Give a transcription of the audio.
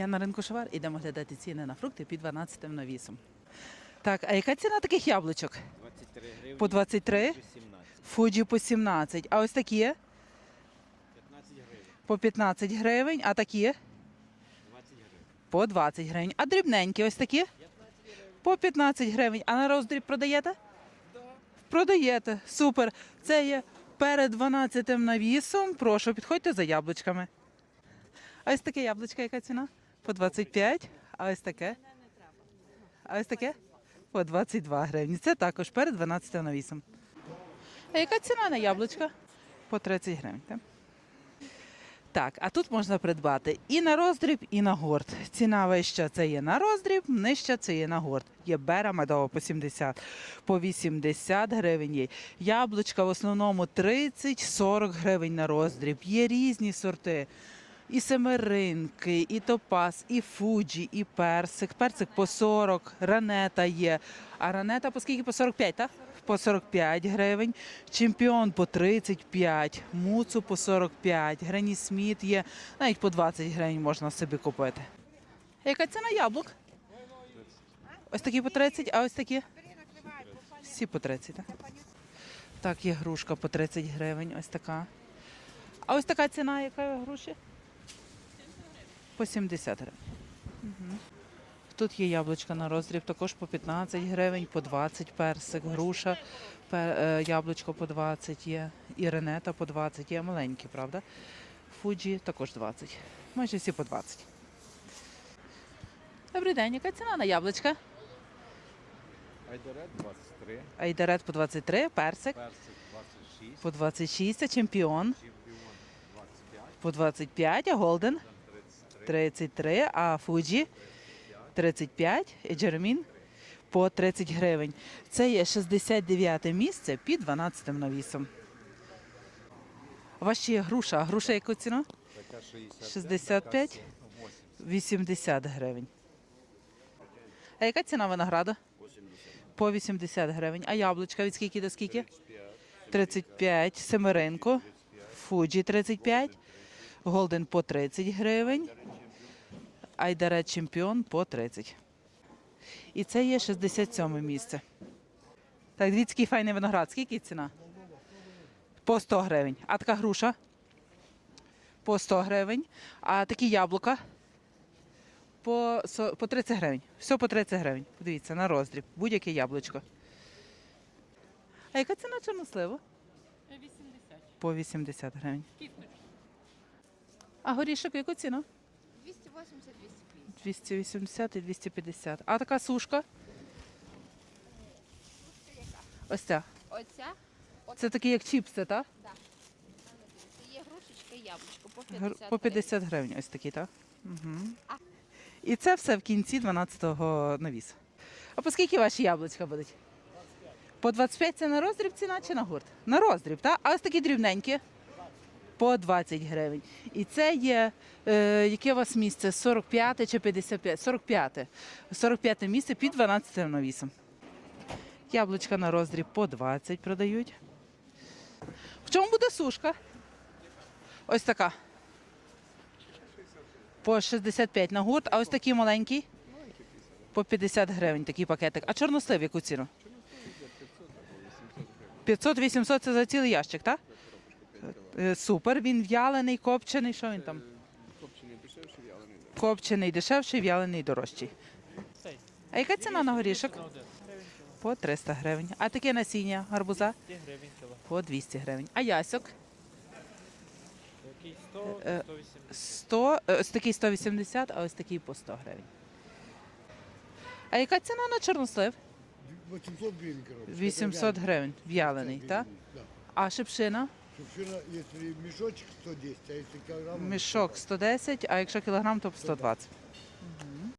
Я на ринку Шовар ідемо глядати ціни на фрукти під 12 навісом. Так, а яка ціна таких яблучок? 23 гривні. По 23? 17. Фуджі по 17. А ось такі 15 гривень. по 15 гривень, а такі 20 гривень. по 20 гривень. А дрібненькі ось такі? По 15 гривень. А на роздріб продаєте? Продаєте. Супер. Це є перед 12 навісом. Прошу, підходьте за яблучками. А ось таке яблучко, яка ціна? По 25. А ось таке? А ось таке? По 22 гривні. Це також перед 12 навісом. А яка ціна на яблучка? По 30 гривень. Так? Так, а тут можна придбати і на роздріб, і на горд. Ціна вища це є на роздріб, нижча це є на горд. Є бера медова по 70, по 80 гривень є. Яблучка в основному 30-40 гривень на роздріб. Є різні сорти. І семеринки, і топаз, і фуджі, і персик. Персик по 40, ранета є. А ранета по скільки? По 45, так? По 45 гривень. Чемпіон по 35, муцу по 45, Грені Сміт є, навіть по 20 гривень можна собі купити. Яка ціна яблук? Ось такі по 30, а ось такі? Всі по 30, так? Так, є грушка по 30 гривень, ось така. А ось така ціна, яка груші? По 70 гривень. Угу. Тут є яблучка на роздріб, також по 15 гривень, по 20 персик, груша, е, яблучко по 20 є, і ренета по 20 є маленькі, правда? Фуджі також 20. Майже всі по 20. Добрий день, яка ціна на яблучка? Айдарет 23. Айдарет по 23, персик Персик 26. по 26, а чемпіон Чемпіон 25. по 25, а голден 33. 33, а Фуджі 35, і Джеремін по 30 гривень. Це є 69 місце під 12 навісом. У вас ще є груша. А груша яку ціну? Така 65. 65? 80. 80 гривень. А яка ціна винограду? По 80 гривень. А яблучка від скільки до скільки? 35. 35, семеринку, Фуджі 35, Голден по 30 гривень, Айдарет Чемпіон по 30. І це є 67 місце. Так, дивіться, який файний виноград. Скільки ціна? По 100 гривень. А така груша? По 100 гривень. А такі яблука? По, по 30 гривень. Все по 30 гривень. Подивіться, на роздріб. Будь-яке яблучко. А яка ціна чорносливу? 80. По 80 гривень. Кісточка. А горішок яку ціну? 280 250 280 і 250. А така сушка? Ось ця. Оця Це такі як чіпси, так? це є грушечка і яблучко по Гр- 50 По 50 гривень ось такі, так? Угу. А. І це все в кінці 12-го навісу. А по скільки ваші яблучка будуть? По 25 це на роздріб ціна чи на гурт? На роздріб, так? А ось такі дрібненькі? По 20 гривень. І це є, е, яке у вас місце? 45 чи 55? 45. 45 місце під 12 навісом. Яблучка на роздріб по 20 продають. В чому буде сушка? Ось така. По 65 на гурт, а ось такий маленький? По 50 гривень такий пакетик. А чорнослив яку ціну? 500-800 це за цілий ящик, так? Е, Супер, він в'ялений, копчений, що він там? Копчений дешевший, вялений. Копчений дешевший, в'ялений дорожчий. А яка ціна на горішок? По 300 гривень. А таке насіння гарбуза? По 200 гривень. А ясок? Який 100, Е, 180. 100, е, ось такий 180, а ось такий по 100 гривень. А яка ціна на чорнослив? 800 гривен, короче. 800 гривень, в'ялений, так? Да. А шипшина? Шипшина, якщо мішочок 110, а якщо кілограм... Мішок 110, а якщо кілограм, то 120.